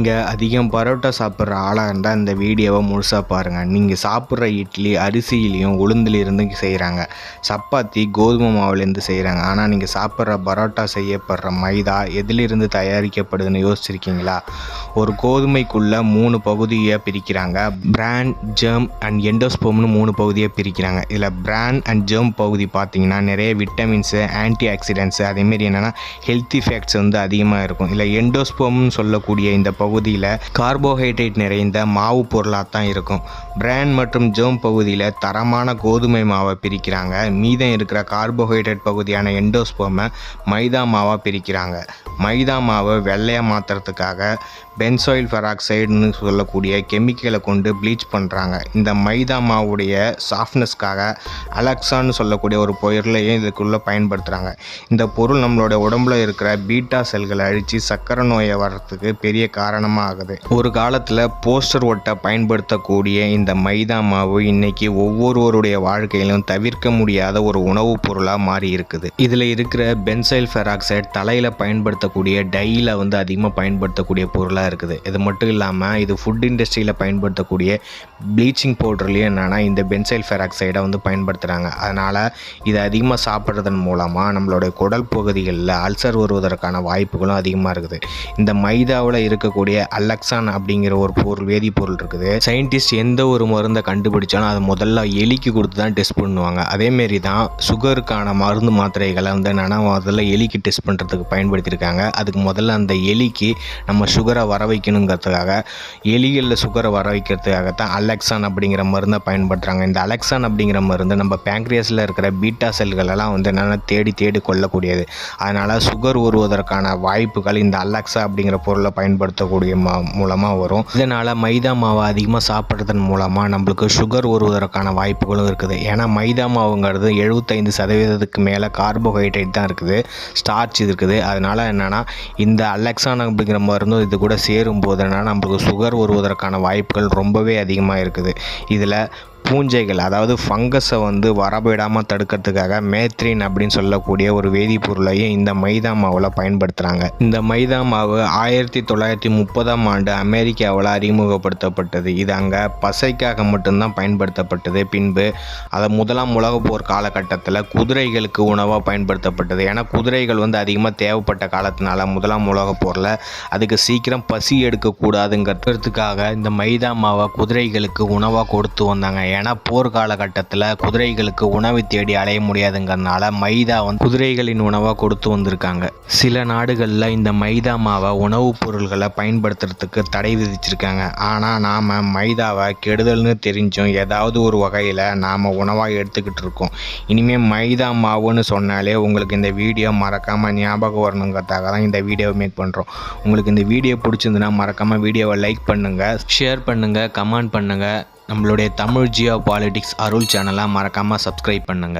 நீங்கள் அதிகம் பரோட்டா சாப்பிட்ற ஆளாக இருந்தால் இந்த வீடியோவை முழுசாக பாருங்கள் நீங்கள் சாப்பிட்ற இட்லி அரிசியிலையும் உளுந்துலேருந்து செய்கிறாங்க சப்பாத்தி கோதுமை மாவுலேருந்து செய்கிறாங்க ஆனால் நீங்கள் சாப்பிட்ற பரோட்டா செய்யப்படுற மைதா எதிலிருந்து தயாரிக்கப்படுதுன்னு யோசிச்சிருக்கீங்களா? ஒரு கோதுமைக்குள்ளே மூணு பகுதியை பிரிக்கிறாங்க. பிராண்ட் ஜெர்ம் அண்ட் எண்டோஸ்போம்னு மூணு பகுதியை பிரிக்கிறாங்க. இதில் பிராண்ட் அண்ட் ஜெர்ம் பகுதி பார்த்தீங்கன்னா நிறைய விட்டமின்ஸு ஆன்டி ஆக்சிடென்ட்ஸு அதேமாரி என்னென்னா ஹெல்த் ஃபேக்ட்ஸ் வந்து அதிகமாக இருக்கும். இல்லை எண்டோஸ்போம்னு சொல்லக்கூடிய இந்த பகுதி பகுதியில் கார்போஹைட்ரேட் நிறைந்த மாவு பொருளாக தான் இருக்கும். பிராண்ட் மற்றும் ஜோம் பகுதியில் தரமான கோதுமை மாவை பிரிக்கிறாங்க. மீதம் இருக்கிற கார்போஹைட்ரேட் பகுதியான எண்டோஸ்போமை மைதா மாவாக பிரிக்கிறாங்க. மைதா மாவை வெள்ளையாக மாற்றுறதுக்காக பென்சாயில் ஃபெராக்சைடுன்னு சொல்லக்கூடிய கெமிக்கலை கொண்டு ப்ளீச் பண்ணுறாங்க இந்த மைதா மாவுடைய சாஃப்ட்னஸ்க்காக அலெக்சான்னு சொல்லக்கூடிய ஒரு பொருளையும் இதுக்குள்ளே பயன்படுத்துகிறாங்க இந்த பொருள் நம்மளோட உடம்புல இருக்கிற பீட்டா செல்களை அழித்து சக்கரை நோயை வர்றதுக்கு பெரிய காரணம் ஆகுது ஒரு காலத்தில் போஸ்டர் ஒட்ட பயன்படுத்தக்கூடிய இந்த மைதா மாவு இன்னைக்கு ஒவ்வொருவருடைய வாழ்க்கையிலும் தவிர்க்க முடியாத ஒரு உணவுப் பொருளாக மாறி இருக்குது. இதில் இருக்கிற பென்சைல் ஃபெராக்சைடு தலையில் பயன்படுத்தக்கூடிய டையில் வந்து அதிகமாக பயன்படுத்தக்கூடிய பொருளாக இருக்குது. இது மட்டும் இல்லாமல் இது ஃபுட் இண்டஸ்ட்ரியில் பயன்படுத்தக்கூடிய ப்ளீச்சிங் பவுடர்லேயும் என்னென்னா இந்த பென்சைல் ஃபெராக்சைடை வந்து பயன்படுத்துகிறாங்க அதனால் இதை அதிகமாக சாப்பிட்றதன் மூலமாக நம்மளுடைய குடல் பகுதிகளில் அல்சர் வருவதற்கான வாய்ப்புகளும் அதிகமாக இருக்குது. இந்த மைதாவில் இருக்கக்கூடிய அலெக்சான் அப்படிங்கிற ஒரு பொருள் வேதிப்பொருள் இருக்குது. சயின்டிஸ்ட் எந்த ஒரு மருந்தை கண்டுபிடிச்சாலும் அதை முதல்ல எலிக்கு கொடுத்து தான் டெஸ்ட் பண்ணுவாங்க. அதேமாரி தான் சுகருக்கான மருந்து மாத்திரைகளை வந்து என்னென்னா முதல்ல எலிக்கு டெஸ்ட் பண்ணுறதுக்கு பயன்படுத்தியிருக்காங்க. அதுக்கு முதல்ல அந்த எலிக்கு நம்ம சுகரை வர வைக்கணுங்கிறதுக்காக எலிகளில் சுகரை வர வைக்கிறதுக்காக தான் அலெக்சான் அப்படிங்கிற மருந்தை பயன்படுத்துகிறாங்க இந்த அலெக்சான் அப்படிங்கிற மருந்து நம்ம பேங்க்ரியஸில் இருக்கிற பீட்டா செல்களெல்லாம் வந்து என்னென்னா தேடி தேடி கொள்ளக்கூடியது அதனால் சுகர் வருவதற்கான வாய்ப்புகள் இந்த அலெக்சா அப்படிங்கிற பொருளை சாப்பிடக்கூடிய மா மூலமாக வரும். இதனால் மைதா மாவை அதிகமாக சாப்பிட்றதன் மூலமாக நம்மளுக்கு சுகர் வருவதற்கான வாய்ப்புகளும் இருக்குது. ஏன்னா மைதா மாவுங்கிறது எழுபத்தைந்து சதவீதத்துக்கு மேலே கார்போஹைட்ரேட் தான் இருக்குது. ஸ்டார்ச் இருக்குது. அதனால் என்னென்னா இந்த அலெக்சான் அப்படிங்கிற மருந்தும் இது கூட சேரும்போது என்னென்னா நம்மளுக்கு சுகர் வருவதற்கான வாய்ப்புகள் ரொம்பவே அதிகமாக இருக்குது. இதில் பூஞ்சைகள் அதாவது ஃபங்கஸை வந்து வரவிடாமல் தடுக்கிறதுக்காக மேத்ரின் அப்படின்னு சொல்லக்கூடிய ஒரு வேதிப்பொருளையும் இந்த மைதா மாவில் பயன்படுத்துகிறாங்க இந்த மைதா மாவு ஆயிரத்தி தொள்ளாயிரத்தி முப்பதாம் ஆண்டு அமெரிக்காவில் அறிமுகப்படுத்தப்பட்டது. இது அங்கே பசைக்காக மட்டும்தான் பயன்படுத்தப்பட்டது. பின்பு அதை முதலாம் உலக போர் காலகட்டத்தில் குதிரைகளுக்கு உணவாக பயன்படுத்தப்பட்டது. ஏன்னா குதிரைகள் வந்து அதிகமாக தேவைப்பட்ட காலத்தினால முதலாம் உலகப் போரில் அதுக்கு சீக்கிரம் பசி எடுக்கக்கூடாதுங்கிறதுக்காக இந்த மைதா மாவை குதிரைகளுக்கு உணவாக கொடுத்து வந்தாங்க. ஏன்னா போர் காலகட்டத்தில் குதிரைகளுக்கு உணவு தேடி அலைய முடியாதுங்கிறதுனால மைதா வந்து குதிரைகளின் உணவாக கொடுத்து வந்திருக்காங்க. சில நாடுகளில் இந்த மைதா மாவை உணவுப் பொருள்களை பயன்படுத்துறதுக்கு தடை விதிச்சிருக்காங்க. ஆனால் நாம் மைதாவை கெடுதல்னு தெரிஞ்சும் ஏதாவது ஒரு வகையில் நாம் உணவாக எடுத்துக்கிட்டு இருக்கோம். இனிமேல் மைதா மாவுன்னு சொன்னாலே உங்களுக்கு இந்த வீடியோ மறக்காமல் ஞாபகம் வரணுங்கிறதுக்காக தான் இந்த வீடியோவை மேக் பண்ணுறோம் உங்களுக்கு இந்த வீடியோ பிடிச்சிருந்துன்னா மறக்காமல் வீடியோவை லைக் பண்ணுங்கள் ஷேர் பண்ணுங்கள் கமெண்ட் பண்ணுங்கள் நம்மளுடைய தமிழ் ஜியோ பாலிட்டிக்ஸ் அருள் சேனலை மறக்காமல் சப்ஸ்கிரைப் பண்ணுங்கள்